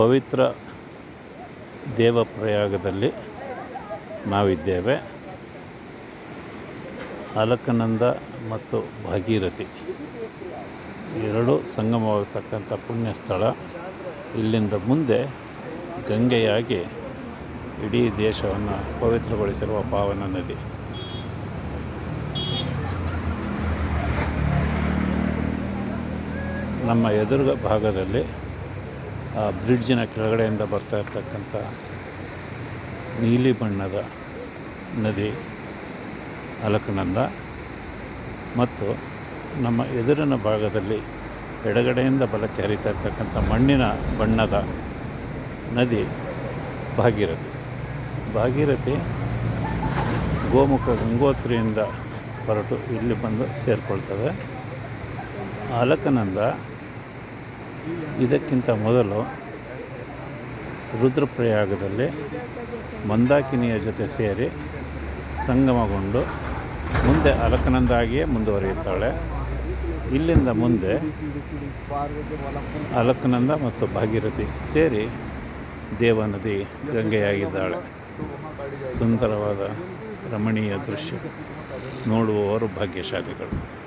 ಪವಿತ್ರ ದೇವಪ್ರಯಾಗದಲ್ಲಿ ನಾವಿದ್ದೇವೆ. ಅಲಕನಂದ ಮತ್ತು ಭಾಗೀರಥಿ ಎರಡು ಸಂಗಮವಾಗತಕ್ಕಂಥ ಪುಣ್ಯ ಸ್ಥಳ ಇಲ್ಲಿಂದ ಮುಂದೆ ಗಂಗೆಯಾಗಿ ಇಡೀ ದೇಶವನ್ನು ಪವಿತ್ರಗೊಳಿಸಿರುವ ಪಾವನ ನದಿ. ನಮ್ಮ ಎದುರು ಭಾಗದಲ್ಲಿ ಆ ಬ್ರಿಡ್ಜಿನ ಕೆಳಗಡೆಯಿಂದ ಬರ್ತಾ ಇರ್ತಕ್ಕಂಥ ನೀಲಿ ಬಣ್ಣದ ನದಿ ಅಲಕನಂದ ಮತ್ತು ನಮ್ಮ ಎದುರಿನ ಭಾಗದಲ್ಲಿ ಎಡಗಡೆಯಿಂದ ಬಲಕ್ಕೆ ಹರಿತಾ ಇರ್ತಕ್ಕಂಥ ಮಣ್ಣಿನ ಬಣ್ಣದ ನದಿ ಭಾಗೀರಥಿ. ಭಾಗೀರಥಿ ಗೋಮುಖ ಗಂಗೋತ್ರಿಯಿಂದ ಹೊರಟು ಇಲ್ಲಿ ಬಂದು ಸೇರಿಕೊಳ್ತದೆ. ಅಲಕನಂದ ಇದಕ್ಕಿಂತ ಮೊದಲು ರುದ್ರಪ್ರಯಾಗದಲ್ಲಿ ಮಂದಾಕಿನಿಯ ಜೊತೆ ಸೇರಿ ಸಂಗಮಗೊಂಡು ಮುಂದೆ ಅಲಕನಂದಾಗಿಯೇ ಮುಂದುವರಿಯುತ್ತಾಳೆ. ಇಲ್ಲಿಂದ ಮುಂದೆ ಅಲಕನಂದ ಮತ್ತು ಭಾಗೀರಥಿ ಸೇರಿ ದೇವನದಿ ಗಂಗೆಯಾಗಿದ್ದಾಳೆ. ಸುಂದರವಾದ ರಮಣೀಯ ದೃಶ್ಯ. ನೋಡುವವರು ಭಾಗ್ಯಶಾಲಿಗಳು.